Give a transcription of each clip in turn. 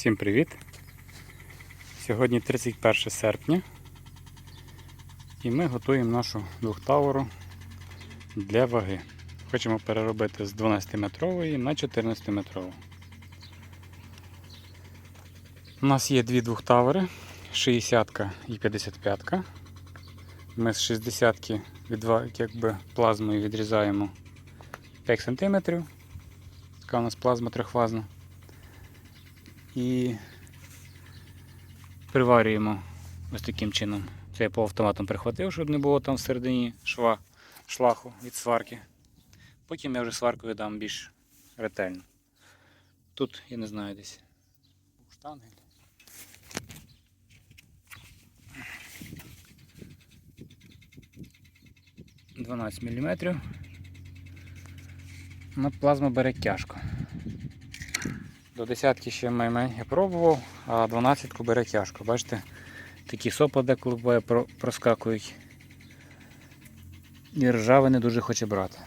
Всім привіт! Сьогодні 31 серпня і ми готуємо нашу двохтавору для ваги. Хочемо переробити з 12-метрової на 14-метрову. У нас є дві двохтавери, 60 і 55-ка. Ми з 60 відва, якби плазмою відрізаємо 5 см. Така у нас плазма трьохфазна. І приварюємо ось таким чином. Це я по автоматам прихватив, щоб не було там всередині шва, шлаху від сварки. Потім я вже сваркою дам більш ретельно. Тут, я не знаю, десь штангель. Дванадцять міліметрів. Ну, плазма бере тяжко. До десятки ще я пробував, а 12 бере тяжко. Бачите, такі сопа деколи проскакують. І ржавий не дуже хоче брати.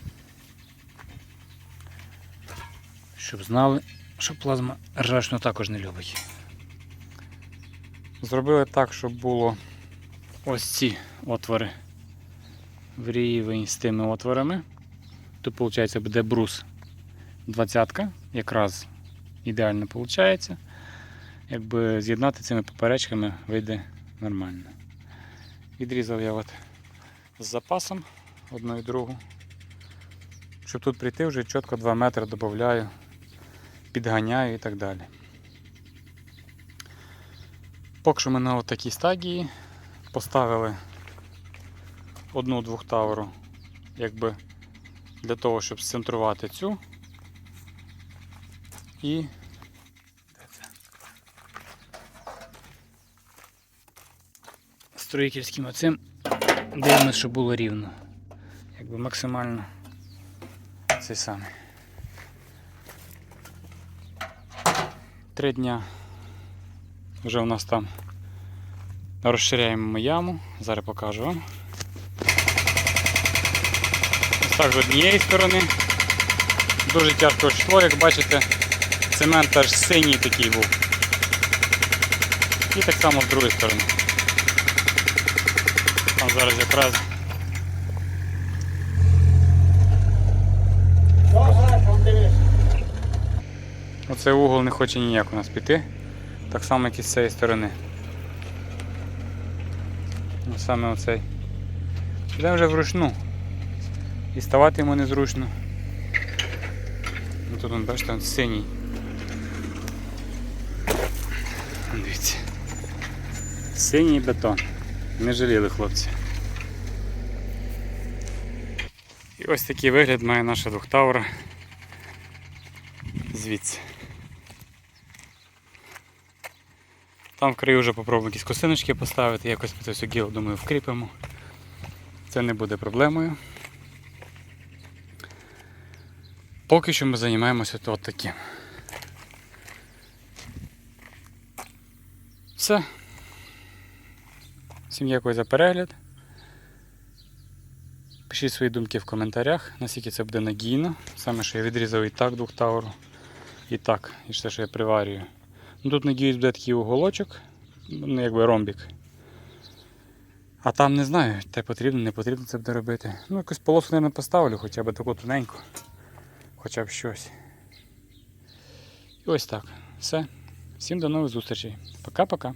Щоб знали, що плазма ржавчину також не любить. Зробили так, щоб було ось ці отвори в рівень з тими отворами. Тут, виходить, буде брус 20 якраз ідеально виходить. Якби з'єднати цими поперечками вийде нормально. Відрізав я от з запасом одну і другу. Щоб тут прийти, вже чітко 2 метри додаю, підганяю і так далі. Поки що ми на такій стадії поставили одну двохтаверу, якби для того, щоб сцентрувати цю. І де це? строїтельським оцим дивимося, щоб було рівно. Якби максимально цей самий. Три дня вже у нас там розширяємо ми яму. Зараз покажу вам. Ось так з однієї сторони. Дуже тяжко йшло, як бачите, цемент аж синій такий був. І так само з другої сторони. Там зараз якраз оцей угол не хоче ніяк у нас піти. Так само, як і з цієї сторони. Ну, саме оцей. Піде вже вручну. І ставати йому незручно. Ну, тут он, бачите, он синій. Дивіться. Синій бетон. Не жаліли хлопці. І ось такий вигляд має наша двохтавра звідси. Там в краю вже попробуємо якісь косиночки поставити, якось це все діло, думаю, вкріпимо. Це не буде проблемою. Поки що ми займаємося от таким. Все. Всім дякую за перегляд. Пишіть свої думки в коментарях, наскільки це буде надійно. Саме, що я відрізав і так двох тауру, і так, і те, що я приварюю. Ну, Тут, надіюсь, буде такий уголочок, ну якби ромбік. А там не знаю, те потрібно, не потрібно це буде робити. Ну, якусь полоску, мабуть, поставлю, хоча б таку тоненьку. Хоча б щось. І ось так. Все. Всім до нових зустрічей. Пока-пока.